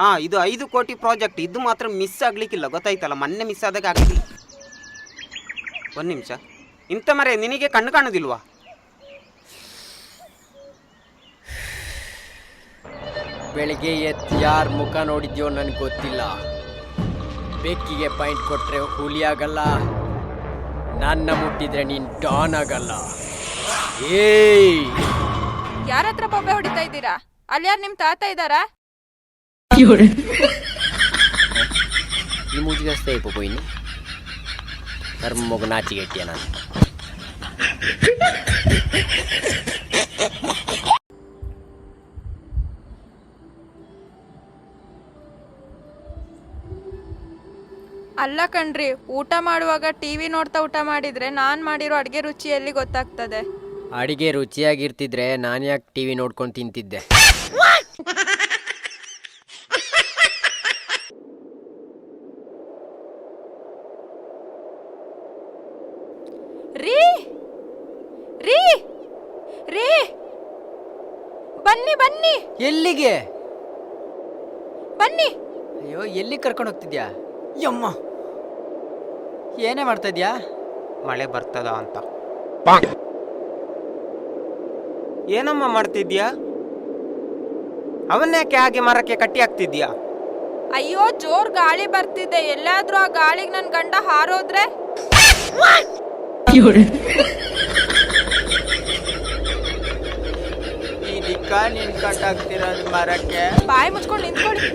ಹಾ ಇದು ಐದು ಕೋಟಿ ಪ್ರಾಜೆಕ್ಟ್. ಇದು ಮಾತ್ರ ಮಿಸ್ ಆಗ್ಲಿಕ್ಕಿಲ್ಲ. ಗೊತ್ತಾಯ್ತಲ್ಲ ಮೊನ್ನೆ ಮಿಸ್ ಆದಾಗ ಆಗಲಿ. ಒಂದು ನಿಮಿಷ. ಇಂಥ ಮರೆ ನಿನಗೆ ಕಣ್ಣು ಕಾಣುದಿಲ್ವಾ? ಬೆಳಿಗ್ಗೆ ಎದ್ದು ಯಾರ ಮುಖ ನೋಡಿದ್ಯೋ ನನಗೆ ಗೊತ್ತಿಲ್ಲ. ಬೆಕ್ಕಿಗೆ ಪಾಯಿಂಟ್ ಕೊಟ್ಟರೆ ಹುಲಿ ಆಗಲ್ಲ. ನನ್ನ ಮುಟ್ಟಿದ್ರೆ ನೀನ್ ಡಾನ್ ಆಗಲ್ಲ. ಏಯ್! ಯಾರ ಹತ್ರ ಬೊಬ್ಬೆ ಹೊಡಿತಾ ಇದ್ದೀರಾ? ಅಲ್ಲಿ ಯಾರು ನಿಮ್ ತಾತ ಇದ್ದಾರಾ? ಈ ಮೂಜಿಗಷ್ಟೇ ಇಪ್ಪು ಇನ್ನು ಧರ್ಮ ಮಗು ನಾಚಿಗೆಟ್ಟಿಯ ನಾನು ಅಲ್ಲ ಕಣ್ರಿ ಊಟ ಮಾಡುವಾಗ ಟಿವಿ ನೋಡ್ತಾ ಊಟ ಮಾಡಿದ್ರೆ ನಾನ್ ಮಾಡಿರೋ ಅಡ್ಗೆ ರುಚಿಯಲ್ಲಿ ಗೊತ್ತಾಗ್ತದೆ? ಅಡಿಗೆ ರುಚಿಯಾಗಿರ್ತಿದ್ರೆ ನಾನು ಯಾಕೆ ಟಿವಿ ನೋಡ್ಕೊಂಡು ತಿಂತಿದ್ದೆ ರೀ ರೀ ರೀ ಬನ್ನಿ ಬನ್ನಿ. ಎಲ್ಲಿಗೆ? ಬನ್ನಿ. ಅಯ್ಯೋ ಎಲ್ಲಿ ಕರ್ಕೊಂಡು ಹೋಗ್ತಿದ್ಯಾ? ಯಮ್ಮ. ಏನೇ ಮಾಡ್ತಾ ಇದ್ಯಾ? ಮಳೆ ಬರ್ತದ ಅಂತ. ಏನಮ್ಮ ಮಾಡ್ತಿದ್ಯಾ? ಅವನ್ಯಾಕೆ ಹಾಗೆ ಮರಕ್ಕೆ ಕಟ್ಟಿ ಹಾಕ್ತಿದ್ಯಾ? ಅಯ್ಯೋ ಜೋರ್ ಗಾಳಿ ಬರ್ತಿದೆ. ಎಲ್ಲಾದ್ರೂ ಆ ಗಾಳಿಗೆ ನನ್ ಗಂಡ ಹಾರೋದ್ರೆ? ಇದಕ್ಕ ನಿನ್ ಕಟ್ಟಾಗ್ತಿರೋದು ಮರಕ್ಕೆ. ಬಾಯಿ ಮುಚ್ಕೊಂಡು ನಿಂತ್ಕೊಳ್ಳಿ.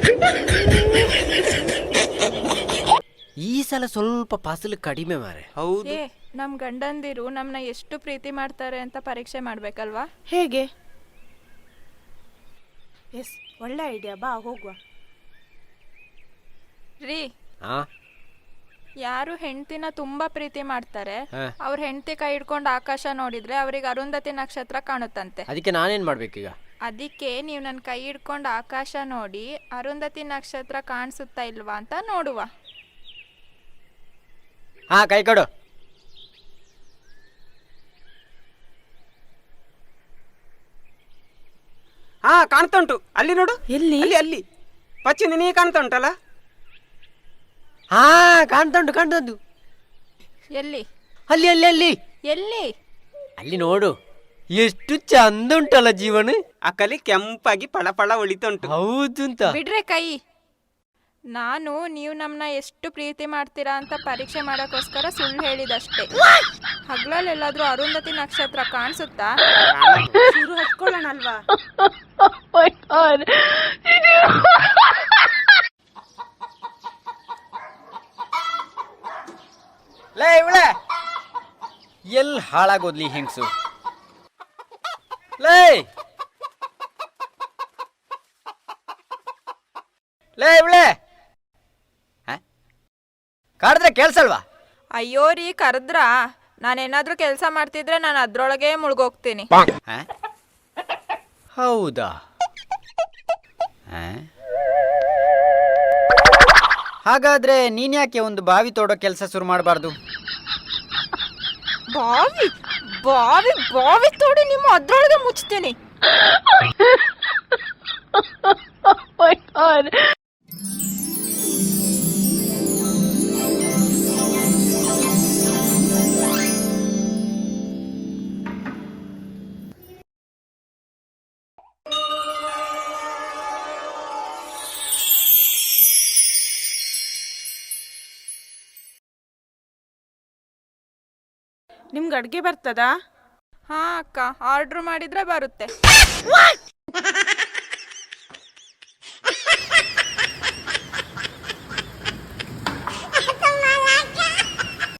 ಈ ಸಲ ಸ್ವಲ್ಪ ಫಸಲು ಕಡಿಮೆ ಮಾರೆ. ಹೌದು. ಏ ನಮ್ ಗಂಡಂದಿರು ನಮ್ನ ಎಷ್ಟು ಪ್ರೀತಿ ಮಾಡ್ತಾರೆ ಅಂತ ಪರೀಕ್ಷೆ ಮಾಡ್ಬೇಕಲ್ವಾ? ಹೇಗೆ? ಎಸ್ ಒಳ್ಳೆ ಐಡಿಯಾ. ಬಾ ಹೋಗುವ. ರೀ ಹಾ ಯಾರು ಹೆಂಡತಿನ ತುಂಬಾ ಪ್ರೀತಿ ಮಾಡ್ತಾರೆ ಹಾ. ಅವ್ರ ಹೆಂಡತಿ ಕೈ ಹಿಡ್ಕೊಂಡು ಆಕಾಶ ನೋಡಿದ್ರೆ ಅವ್ರಿಗೆ ಅರುಂಧತಿ ನಕ್ಷತ್ರ ಕಾಣುತ್ತಂತೆ. ಅದಕ್ಕೆ ನಾನೇನ್ ಮಾಡ್ಬೇಕೀಗ? ಅದಕ್ಕೆ ನೀವು ನನ್ನ ಕೈ ಹಿಡ್ಕೊಂಡು ಆಕಾಶ ನೋಡಿ ಅರುಂಧತಿ ನಕ್ಷತ್ರ ಕಾಣಿಸುತ್ತಾ ಇಲ್ವಾ ಅಂತ ನೋಡುವ. ಹಾ ಕೈ ಕೊಡು. ಹಾ ಕಾಣ್ತಾ ಉಂಟು ಅಲ್ಲಿ ನೋಡು. ಎಲ್ಲಿ? ಅಲ್ಲಿ ಅಲ್ಲಿ. ಪಚ್ಚು ನಿನಗೆ ಕಾಣ್ತಾ ಉಂಟಲ್ಲ ಹಾ ಕಾಣ್ತಾ ಉಂಟು ಕಾಣ್ತಾ ಉಂಟು ಎಲ್ಲಿ? ಅಲ್ಲಿ ಅಲ್ಲಿ ಅಲ್ಲಿ. ಎಲ್ಲಿ? ಅಲ್ಲಿ ನೋಡು. ಎಷ್ಟು ಚಂದ ಉಂಟಲ್ಲ ಜೀವನ. ಆ ಕಲಿ ಕೆಂಪಾಗಿ ಪಳ ಪಳ ಉಳಿತುಂಟು ಉಂಟು ಹೌದು ಅಂತ ಬಿಡ್ರೆ ಕೈ. ನಾನು ನೀವು ನಮ್ಮನ್ನ ಎಷ್ಟು ಪ್ರೀತಿ ಮಾಡ್ತೀರಾ ಅಂತ ಪರೀಕ್ಷೆ ಮಾಡೋಕ್ಕೋಸ್ಕರ ಸುಳ್ಳು ಹೇಳಿದಷ್ಟೇ. ಹಗ್ಲಲ್ಲಿ ಎಲ್ಲಾದ್ರೂ ಅರುಂಧತಿ ನಕ್ಷತ್ರ ಕಾಣಿಸುತ್ತಾ? ಶುರು ಹಚ್ಕೊಳ್ಳೋಣ ಅಲ್ವಾ ಲೇ ಇವಳೆ. ಎಲ್ಲಿ ಹಾಳಾಗೋದ್ಲಿ ಹೆಂಗ್ಸು? ಲೇ ಲೇ ಇವಳೆ! ಕೆಲ್ಸ ಅಲ್ವಾ ಅಯ್ಯೋ ರೀ ಕರೆದ್ರಾ. ನಾನೇನಾದ್ರೂ ಕೆಲಸ ಮಾಡ್ತಿದ್ರೆ ನಾನು ಅದ್ರೊಳಗೆ ಮುಳುಗೋಗ್ತೀನಿ. ಆ? ಹೌದಾ? ಆ? ಹಾಗಾದ್ರೆ ನೀನ್ಯಾಕೆ ಒಂದು ಬಾವಿ ತೋಡೋ ಕೆಲಸ ಶುರು ಮಾಡಬಾರ್ದು? ಬಾವಿ? ಬಾವಿ ಬಾವಿ ತೋಡಿ ನಿಮ್ಮ ಅದ್ರೊಳಗೆ ಮುಚ್ತೀನಿ ನಿಮ್ಗೆ ಅಡ್ಗೆ ಬರ್ತದಾ? ಹಾ ಅಕ್ಕ ಆರ್ಡ್ರ್ ಮಾಡಿದ್ರೆ ಬರುತ್ತೆ.